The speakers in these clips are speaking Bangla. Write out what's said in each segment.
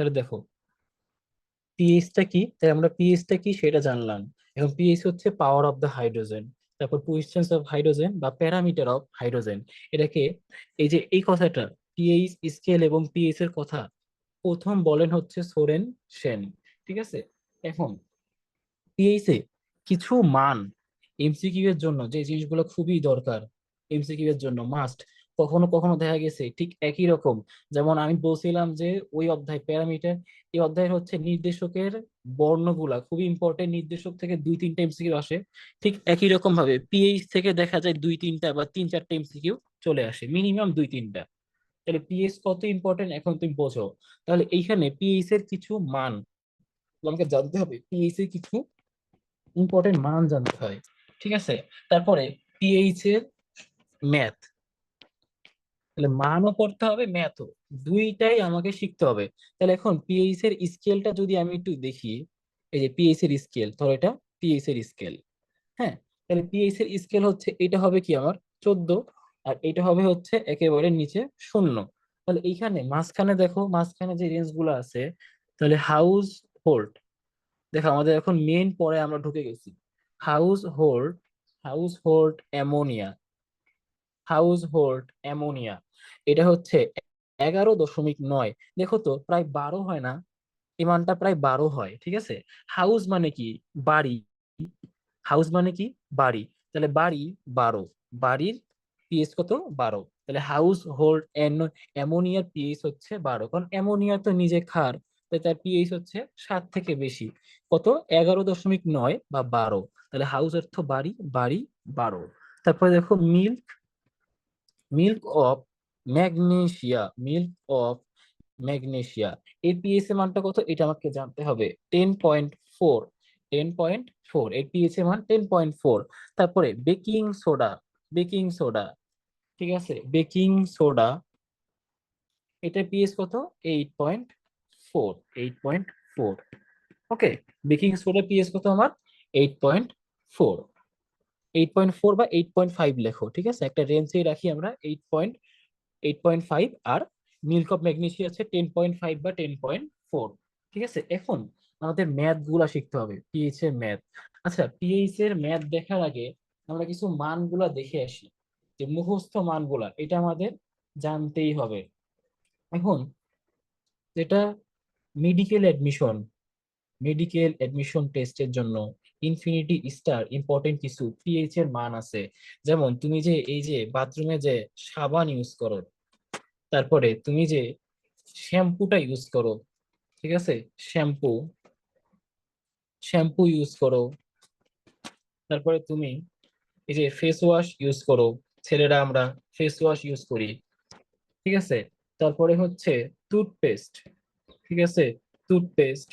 তাহলে দেখো পিএইচটা কি? তাহলে আমরা পিএইচটা কি সেটা জানলাম। এখন পিএইচ হচ্ছে পাওয়ার অফ দ্য হাইড্রোজেন তারপর পজিশনস অফ হাইড্রোজেন বা প্যারামিটার অফ হাইড্রোজেন এটাকে এই যে এই কথাটা পিএইচ স্কেল এবং পিএইচ এর কথা, প্রথম বলেন হচ্ছে সোরেন সেন, ঠিক আছে? এখন পিএইচ এ কিছু মান এমসিকিউ এর জন্য, যে জিনিসগুলো খুবই দরকার এমসিকিউ এর জন্য মাস্ট কখনো কখনো দেখা গেছে, ঠিক একই রকম। যেমন আমি বলছিলাম যে, ওই অধ্যায় প্যারামিটার, এই অধ্যায়ের হচ্ছে নির্দেশকের বর্ণগুলা, খুবই ইম্পর্টেন্ট নির্দেশক থেকে দুই তিনটা এমসিকিউ আসে, ঠিক একই রকম ভাবে পিএইচ থেকে দেখা যায় দুই তিনটা বা তিন চারটা এমসিকিউ চলে আসে মিনিমাম দুই তিনটা তাহলে পিএইচ কত ইম্পর্টেন্ট এখন তুমি বোঝো। তাহলে এইখানে পিএইচ এর কিছু মান, তোমাকে জানতে হবে পিএইচ এর কিছু ইম্পর্টেন্ট মান জানতে হয়, ঠিক আছে? তারপরে পিএইচ এর ম্যাথ তাহলে মানও পড়তে হবে, ম্যাথও। দুইটাই আমাকে শিখতে হবে। তাহলে এখন পিএইচ এর স্কেলটা যদি আমি একটু দেখি, এই যে পিএইচ এর স্কেল, ধরো এটা পিএইচ এর স্কেল। হ্যাঁ তাহলে পিএইচ এর স্কেল হচ্ছে, এটা হবে কি আমার? চোদ্দ, আর এটা হবে হচ্ছে একেবারে নিচে শূন্য। তাহলে এইখানে মাঝখানে দেখো, মাঝখানে যে রেঞ্জগুলো আছে, তাহলে হাউস হোল্ড দেখো আমাদের এখন মেন পরে আমরা ঢুকে গেছি। Household household ammonia household ammonia এটা হচ্ছে এগারো দশমিক নয়। দেখো তো, প্রায় বারো হয় না? এই মানটা প্রায় বারো হয়, ঠিক আছে? হাউস মানে কি? বাড়ি। হাউস মানে কি? বাড়ি। তাহলে বাড়ি বারো। বাড়ির পিএস কত? বারো। তাহলে হাউস হোল্ড অ্যামোনিয়ার পিএইচ হচ্ছে বারো। কারণ অ্যামোনিয়া তো নিজে খার, তাই তার পিএইচ হচ্ছে সাত থেকে বেশি। কত? এগারো দশমিক নয় বা বারো। তাহলে হাউস অর্থ বাড়ি বাড়ি বারো। তারপরে দেখো milk milk of magnesia, milk of magnesia. এর পিএস এর মানটা কত? এটা আমাকে জানতে হবে। Ten point four ten point four এর পিএস মান টেন পয়েন্ট ফোর তারপরে বেকিং সোডা বেকিং সোডা, ঠিক আছে? বেকিং সোডা এটা পিএস কত? Eight point four eight point four okay, baking soda pH কত আমার? Eight point four eight point four বা এইট পয়েন্ট ফাইভ লেখো, ঠিক আছে? একটা রেঞ্জে রাখি আমরা eight point eight point five R milk of magnesia আছে টেন পয়েন্ট ফাইভ বা টেন পয়েন্ট ফোর ঠিক আছে? এখন আমাদের ম্যাথগুলা শিখতে হবে পিএইচ এর ম্যাথ আচ্ছা পিএইচ এর ম্যাথ দেখার আগে আমরা কিছু মানগুলা দেখে আসি, যে মুখস্থ মানগুলা, এটা আমাদের জানতেই হবে। এখন যেটা মেডিকেল অ্যাডমিশন মেডিকেল অ্যাডমিশন টেস্টের জন্য ইনফিনিটি স্টার ইম্পর্টেন্ট কিছু পিএইচ এর মান আছে। যেমন তুমি যে এই যে বাথরুমে যে সাবান ইউজ করো, তারপরে তুমি যে শ্যাম্পুটা ইউজ করো, ঠিক আছে? শ্যাম্পু শ্যাম্পু ইউজ করো। তারপরে তুমি এই যে ফেস ওয়াশ ইউজ করো, ছেলেরা আমরা ফেস ওয়াশ ইউজ করি, ঠিক আছে? তারপরে হচ্ছে টুথপেস্ট ঠিক আছে? টুথপেস্ট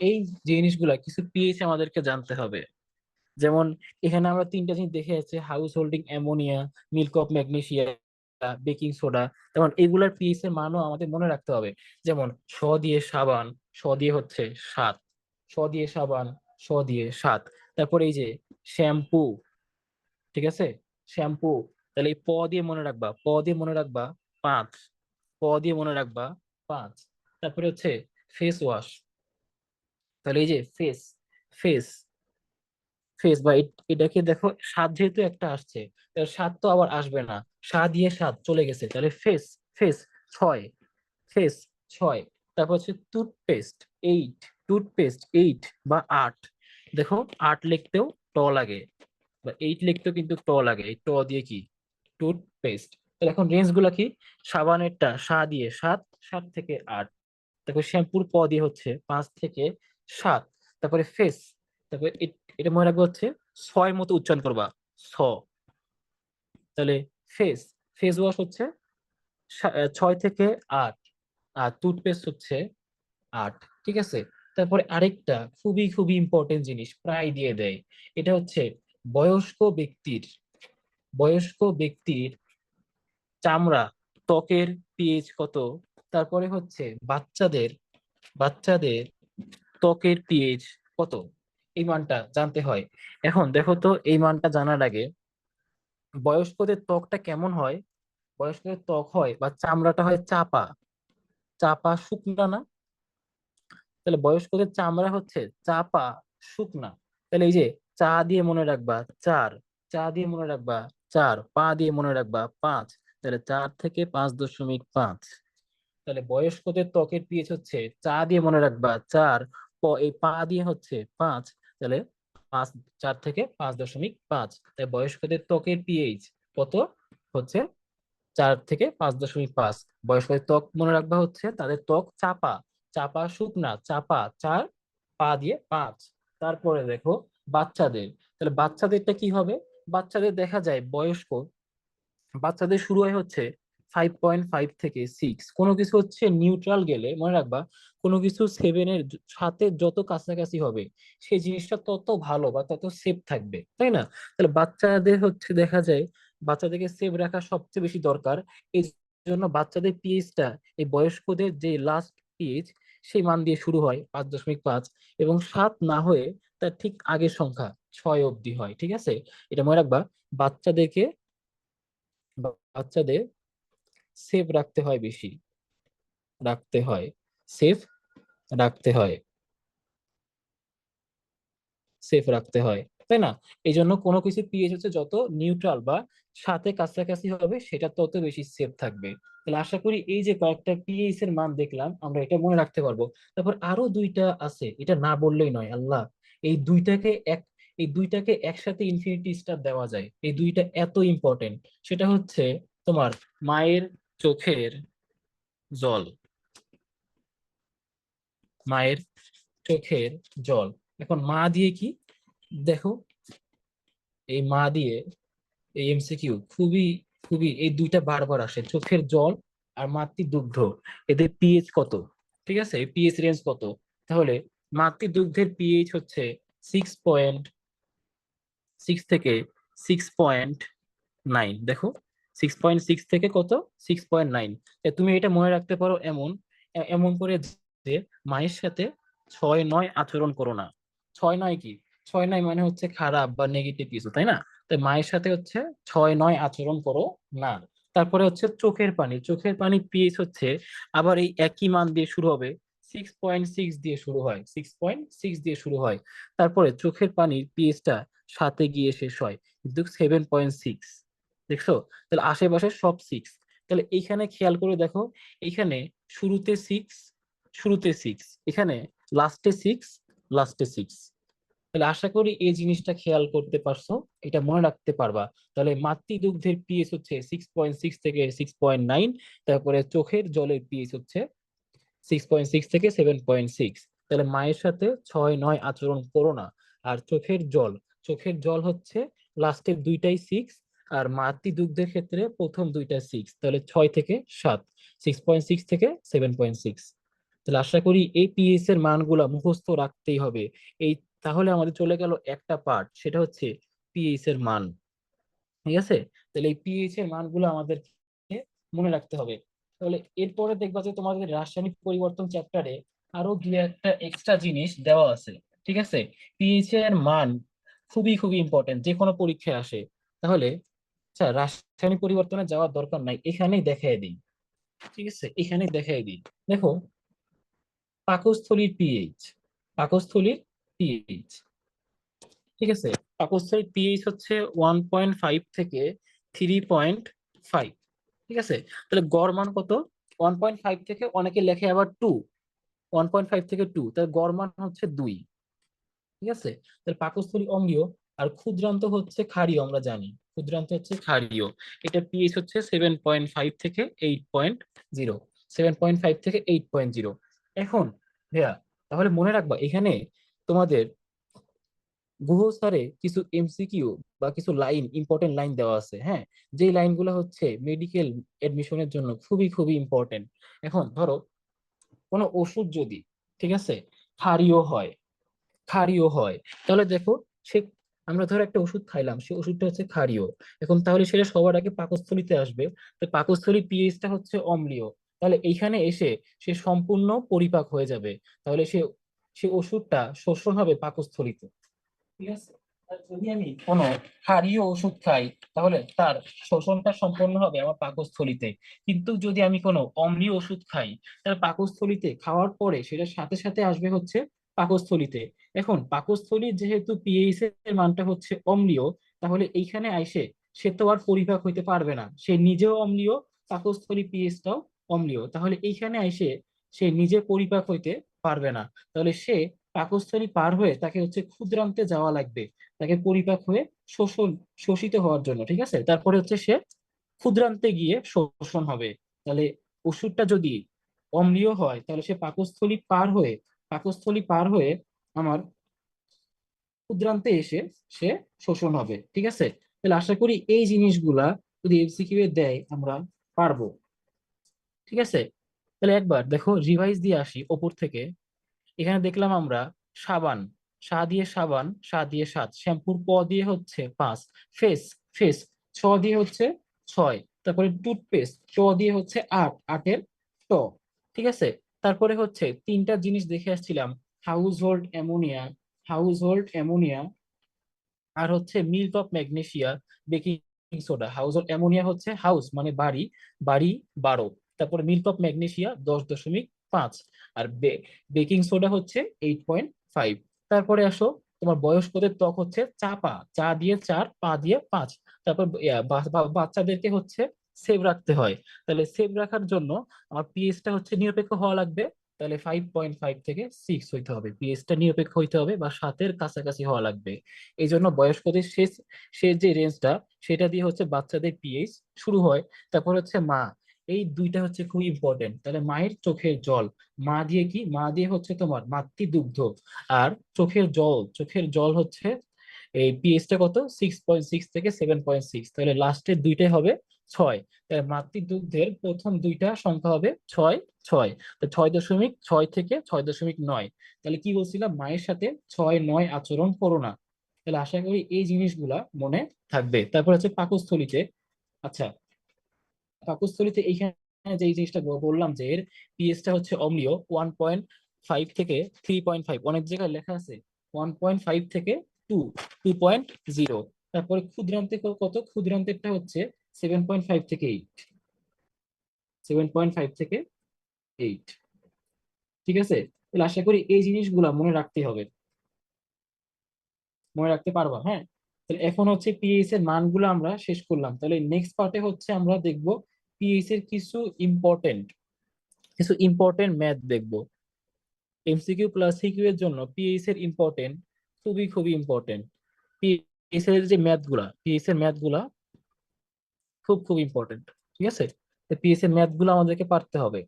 এই জিনিসগুলা কিছু পিএইচ আমাদেরকে জানতে হবে। যেমন, এখানে আমরা তিনটা জিনিস দেখে যাচ্ছে house holding ammonia milk of magnesia baking soda যেমন এগুলার পিএইচ এর মানও আমাদের মনে রাখতে হবে। যেমন স দিয়ে সাবান স দিয়ে হচ্ছে সাত স দিয়ে সাবান স দিয়ে সাত। তারপর এই যে শ্যাম্পু ঠিক আছে? শ্যাম্পু তাহলে এই প দিয়ে মনে রাখবা, প দিয়ে মনে রাখবা পাঁচ, প দিয়ে মনে রাখবা পাঁচ। তারপরে হচ্ছে ফেস ওয়াশ তাহলে এই যে ফেস ফেস ফেস বা এটাকে দেখো সাত যেহেতু একটা আসছে সাত তো আবার আসবে না। সাত দিয়ে সাত চলে গেছে। তাহলে ফেস ফেস ছয় ফেস ছয়। তারপর হচ্ছে টুথপেস্ট এইট টুথপেস্ট এইট বা আট। দেখো আট লিখতেও ট লাগে বা এইট লিখতেও কিন্তু ট লাগে। এই ট দিয়ে কি? টুথপেস্ট তাহলে এখন রেঞ্জগুলা কি? সাবানেরটা সা দিয়ে সাত সাত থেকে আট। তারপর শ্যাম্পুর প দিয়ে হচ্ছে পাঁচ থেকে সাত, তারপরে ফেস, তারপরে এটা মনে রাখবে হচ্ছে ছয় মতো উচ্চারণ করবা ছ তাহলে ফেস ফেস ওয়াশ হচ্ছে ছয় থেকে আট, আর টুথপেস্ট হচ্ছে আট, ঠিক আছে? তারপরে আরেকটা খুবই খুবই ইম্পর্টেন্ট জিনিস প্রায় দিয়ে দেয়, এটা হচ্ছে বয়স্ক ব্যক্তির বয়স্ক ব্যক্তির চামড়া, ত্বকের পিএইচ কত? তারপরে হচ্ছে বাচ্চাদের বাচ্চাদের ত্বকের পিএইচ কত? এই মানটা জানতে হয়। এখন দেখো তো, এই মানটা জানার আগে বয়স্কদের ত্বকটা কেমন হয়? বয়স্কদের ত্বক হয় বা চামড়াটা হয় চাপা। চাপা শুকনা না? তাহলে বয়স্কদের চামড়া হচ্ছে চাপা শুকনা। তাহলে এই যে চা দিয়ে মনে রাখবা চার, চা দিয়ে মনে রাখবা চার, পা দিয়ে মনে রাখবা পাঁচ, তাহলে চার থেকে পাঁচ দশমিক পাঁচ। তাহলে বয়স্কদের ত্বকের পিএইচ হচ্ছে চা দিয়ে মনে রাখবা চার এই পা দিয়ে হচ্ছে পাঁচ, তাহলে পাঁচ, চার থেকে পাঁচ দশমিক পাঁচ। তাই বয়স্কদের ত্বকের পিএইচ কত? হচ্ছে চার থেকে পাঁচ দশমিক পাঁচ। বয়স্কদের ত্বক মনে রাখবা হচ্ছে তাদের ত্বক চাপা চাপা শুকনা, চাপা চার, পা দিয়ে পাঁচ। তারপরে দেখো বাচ্চাদের, তাহলে বাচ্চাদেরটা কি হবে? বাচ্চাদের দেখা যায় বয়স্ক, বাচ্চাদের শুরু হয় হচ্ছে ফাইভ পয়েন্ট ফাইভ থেকে সিক্স কোনো কিছু হচ্ছে নিউট্রাল গেলে, মনে রাখবা, কোনো কিছু সেভেনের সাথে যত কাছাকাছি হবে, সেই জিনিসটা তত ভালো বা তত সেফ থাকবে, তাই না? তাহলে বাচ্চাদের হচ্ছে দেখা যায়, বাচ্চাদেরকে সেভ রাখা সবচেয়ে বেশি দরকার। এই জন্য বাচ্চাদের পিএইচটা এই বয়স্কদের যে লাস্ট পিএইচ সেই মান দিয়ে শুরু হয় পাঁচ দশমিক পাঁচ এবং সাত না হয়ে তার ঠিক আগের সংখ্যা ছয় অবধি হয়, ঠিক আছে? এটা মনে রাখবা, বাচ্চাদেরকে, বাচ্চাদের সেভ রাখতে হয় বেশি। রাখতে হয়। সেফ রাখতে হয়। সেফ রাখতে হয়। তাই না? এই জন্য কোনো কিছু পিএইচ হচ্ছে যত নিউট্রাল বা সাথে কাছাকাছি হবে, সেটা তত বেশি সেফ থাকবে। তাহলে আশা করি এই যে কয়েকটা পিএইচ এর মান দেখলাম, আমরা এটা মনে রাখতে পারব। তারপর আরও দুইটা আছে, এটা না বললেই নয়, আল্লাহ। এই দুইটাকে এক, এই দুইটাকে একসাথে ইনফিনিটি স্টার দেওয়া যায়। এই দুইটা এত ইম্পর্টেন্ট সেটা হচ্ছে তোমার মায়ের চোখের জল। মায়ের চোখের জল। এখন মা দিয়ে কি? দেখো, এই মা দিয়ে এই এমসিকিউ খুবই খুবই, এই দুইটা বারবার আসে। চোখের জল আর মাতৃ দুগ্ধ এদের পিএইচ কত? ঠিক আছে? পিএইচ রেঞ্জ কত? তাহলে মাতৃ দুগ্ধের পিএইচ হচ্ছে সিক্স পয়েন্ট সিক্স থেকে সিক্স পয়েন্ট নাইন দেখো সিক্স পয়েন্ট সিক্স থেকে কত? সিক্স পয়েন্ট নাইন তুমি এটা মনে রাখতে পারো এমন এমন করে যে মায়ের সাথে ছয় নয় আচরণ করো না। ছয় নয় কি? ছয় নয় মানে হচ্ছে খারাপ বা নেগেটিভ কিছু, তাই না? তাই মায়ের সাথে হচ্ছে ছয় নয় আচরণ করো না। তারপরে হচ্ছে চোখের পানি। চোখের পানি পিএইচ হচ্ছে আবার এই একই মান দিয়ে শুরু হবে। সিক্স পয়েন্ট সিক্স দিয়ে শুরু হয়। সিক্স পয়েন্ট সিক্স দিয়ে শুরু হয়। তারপরে চোখের পানির পিএইচটা সাথে গিয়ে শেষ হয়। কিন্তু সেভেন পয়েন্ট সিক্স দেখছ? তাহলে আশেপাশে সব সিক্স তাহলে এইখানে খেয়াল করে দেখো, এইখানে শুরুতে সিক্স শুরুতে সিক্স এখানে লাস্টে সিক্স লাস্টে সিক্স তাহলে আশা করি এই জিনিসটা খেয়াল করতে পারছ। এটা মনে রাখতে পারবা। তাহলে মাতৃ দুগ্ধের পিএইচ হচ্ছে সিক্স পয়েন্ট সিক্স থেকে সিক্স পয়েন্ট নাইন তারপরে চোখের জলের পিএস হচ্ছে সিক্স পয়েন্ট সিক্স থেকে সেভেন পয়েন্ট সিক্স তাহলে মায়ের সাথে ছয়, নয় আচরণ করো না। আর চোখের জল চোখের জল হচ্ছে লাস্টের দুইটাই সিক্স আর মাতৃ দুগ্ধের ক্ষেত্রে প্রথম দুইটা সিক্স তাহলে ছয় থেকে সাত সিক্স পয়েন্ট সিক্স থেকে সেভেন পয়েন্ট সিক্স তাহলে আশা করি এই পিএস এর মানগুলা মুখস্থ রাখতেই হবে। এই তাহলে আমাদের চলে গেল একটা পার্ট সেটা হচ্ছে পিএইচ এর মান। ঠিক আছে? তাহলে এই পিএইচ এর মানগুলো আমাদেরকে মনে রাখতে হবে। তাহলে এরপরে দেখবা যে তোমাদের রাসায়নিক পরিবর্তন চ্যাপ্টারে আরও দু একটা এক্সট্রা জিনিস দেওয়া আছে। ঠিক আছে? পিএইচ এর মান খুবই খুবই ইম্পর্টেন্ট যে কোনো পরীক্ষায় আসে। তাহলে আচ্ছা রাসায়নিক পরিবর্তনে যাওয়ার দরকার নাই, এখানেই দেখাই দিই। ঠিক আছে? এখানেই দেখাই দিই। দেখো, পাকস্থলীর পিএইচ পাকস্থলীর পিএইচ ঠিক আছে? পাকস্থলীর পিএইচ হচ্ছে ওয়ান পয়েন্ট ফাইভ থেকে থ্রি পয়েন্ট ফাইভ ঠিক আছে? তাহলে গড় মান কত? ওয়ান পয়েন্ট ফাইভ থেকে অনেকে লেখে আবার টু ওয়ান পয়েন্ট ফাইভ থেকে টু তাহলে গড় মান হচ্ছে দুই। ঠিক আছে? তাহলে পাকস্থলী অঙ্গীয় আর ক্ষুদ্রান্ত হচ্ছে ক্ষারীয়, আমরা জানি। ক্ষুদ্রান্ত হচ্ছে ক্ষারীয়। এটা পিএইচ হচ্ছে সেভেন পয়েন্ট ফাইভ থেকে eight point zero seven point five থেকে এইট পয়েন্ট জিরো এখন, ভাইয়া, তাহলে মনে রাখবা, এখানে তোমাদের গুহস্তারে কিছু এমসিকিউ বা কিছু লাইন ইম্পর্টেন্ট লাইন দেওয়া আছে হ্যাঁ? যে লাইনগুলো হচ্ছে মেডিকেল এডমিশনের জন্য খুবই খুবই ইম্পর্টেন্ট এখন, ধরো, কোনো ওষুধ যদি, ঠিক আছে, ক্ষারীয় হয় ক্ষারীয় হয়, তাহলে দেখো, সে আমরা ধরো একটা ওষুধ খাইলাম সেই ওষুধটা হচ্ছে ক্ষারীয়। এখন তাহলে সেটা সবার আগে পাকস্থলীতে আসবে। তো পাকস্থলী পিএইচটা হচ্ছে অম্লীয়। তাহলে এইখানে এসে সে সম্পূর্ণ পরিপাক হয়ে যাবে। তাহলে সে সে ওষুধটা শোষণ হবে পাকস্থলীতে। ঠিক আছে? যদি আমি কোনো ক্ষারীয় ওষুধ খাই, তাহলে তার শোষণটা সম্পন্ন হবে আমার পাকস্থলীতে। কিন্তু যদি আমি কোনো অম্লীয় ওষুধ খাই তার পাকস্থলীতে খাওয়ার পরে সেটার সাথে সাথে আসবে হচ্ছে পাকস্থলীতে। এখন পাকস্থলীর যেহেতু পিএইচ এর মানটা হচ্ছে অম্লীয়, তাহলে এইখানে আইসে সে তো আর পরিপাক হইতে পারবে না। সে নিজেও অম্লীয়, পাকস্থলী পিএইচটাও অম্লীয়। তাহলে এইখানে আইসে সে নিজে পরিপাক হইতে পারবে না। তাহলে সে পাকস্থলী পার হয়ে তাকে হচ্ছে ক্ষুদ্রান্তে যাওয়া লাগবে। তাকে পরিপাক হয়ে শোষণ, শোষিত হওয়ার জন্য, ঠিক আছে? তারপরে হচ্ছে সে ক্ষুদ্রান্তে গিয়ে শোষণ হবে। তাহলে ওষুধটা যদি অম্লীয় হয়, তাহলে সে পাকস্থলী পার হয়ে পাকস্থলী পার হয়ে আমার ক্ষুদ্রান্তে এসে সে শোষণ হবে, ঠিক আছে? তাহলে আশা করি এই জিনিসগুলা যদি এমসিকিউ দেয়, আমরা পারব, ঠিক আছে? তাহলে একবার দেখো রিভাইজ দিয়ে আসি ওপর থেকে। এখানে দেখলাম আমরা সাবান, সা দিয়ে সাবান, সা দিয়ে সাত, শ্যাম্পুর প দিয়ে হচ্ছে পাঁচ, ফেস ফেস, ছ দিয়ে হচ্ছে ছয়, তারপরে টুথপেস্ট ট দিয়ে হচ্ছে আট, আটের ট, ঠিক আছে? তারপরে হচ্ছে তিনটা জিনিস দেখে আসছিলাম household ammonia household ammonia আর হচ্ছে milk of magnesia baking soda household ammonia হচ্ছে হাউস মানে বাড়ি বাড়ি বারো, তারপরে মিল্ক অফ ম্যাগনেশিয়া দশ দশমিক পাঁচ আর বেকিং সোডা হচ্ছে এইট পয়েন্ট ফাইভ তারপরে আসো, তোমার বয়স্কদের ত্বক হচ্ছে চাপা, চা দিয়ে চার, পা দিয়ে পাঁচ, তারপর বাচ্চাদেরকে হচ্ছে সেভ রাখতে হয়। তাহলে সেভ রাখার জন্য আমার পিএইচটা হচ্ছে নিরপেক্ষ হওয়া লাগবে। তাহলে ফাইভ পয়েন্ট ফাইভ থেকে সিক্স হইতে হবে। পিএইচটা নিরপেক্ষ হইতে হবে বা সাতের কাছাকাছি হওয়া লাগবে। এই জন্য বয়স্কদের শেষ শেষ যে রেঞ্জটা সেটা দিয়ে হচ্ছে বাচ্চাদের পিএইচ শুরু হয়। তারপর হচ্ছে মা। এই দুইটা হচ্ছে খুব ইম্পর্টেন্ট তাহলে মায়ের চোখের জল। মা দিয়ে কি? মা দিয়ে হচ্ছে তোমার মাতৃদুগ্ধ। আর চোখের জল চোখের জল হচ্ছে এই পিএইচটা কত? সিক্স পয়েন্ট সিক্স থেকে সেভেন পয়েন্ট সিক্স তাহলে লাস্টের দুইটাই হবে। ছয়। তাহলে মাতৃদুগ্ধের প্রথম দুইটা সংখ্যা হবে ছয় ছয়। তো ছয় দশমিক ছয় থেকে ছয় দশমিক নয়। তাহলে কি বলছিলাম? মায়ের সাথে ছয়, নয় আচরণ করো না। তাহলে আশা করি এই জিনিসগুলা মনে থাকবে। তারপর হচ্ছে পাকস্থলীতে। আচ্ছা পাকস্থলীতে এইখানে যে জিনিসটা বললাম যে এর পিএইচটা হচ্ছে অম্লীয় ওয়ান পয়েন্ট ফাইভ থেকে থ্রি পয়েন্ট ফাইভ অনেক জায়গায় লেখা আছে ওয়ান পয়েন্ট ফাইভ থেকে টু টু পয়েন্ট জিরো তারপরে ক্ষুদ্রান্তে কত? ক্ষুদ্রান্তেরটা হচ্ছে সেভেন পয়েন্ট ফাইভ থেকে এইট সেভেন পয়েন্ট ফাইভ থেকে এইট ঠিক আছে? তাহলে আশা করি এই জিনিসগুলা মনে রাখতে হবে। মনে রাখতে পারবা হ্যাঁ? তাহলে এখন হচ্ছে পিএইচ এর মানগুলো আমরা শেষ করলাম। তাহলে নেক্সট পার্টে হচ্ছে আমরা দেখব পিএইচ এর কিছু ইম্পর্টেন্ট কিছু ইম্পর্টেন্ট ম্যাথ দেখব। এমসিকিউ প্লাস সিকিউ এর জন্য পিএইচ এর ইম্পর্টেন্ট খুবই খুবই ইম্পর্টেন্ট পিএইচ এর যে ম্যাথগুলা পিএইচ এর ম্যাথগুলা খুব খুব ইম্পর্টেন্ট ঠিক আছে? পিএসসি এর ম্যাথগুলো আমাদেরকে পারতে হবে।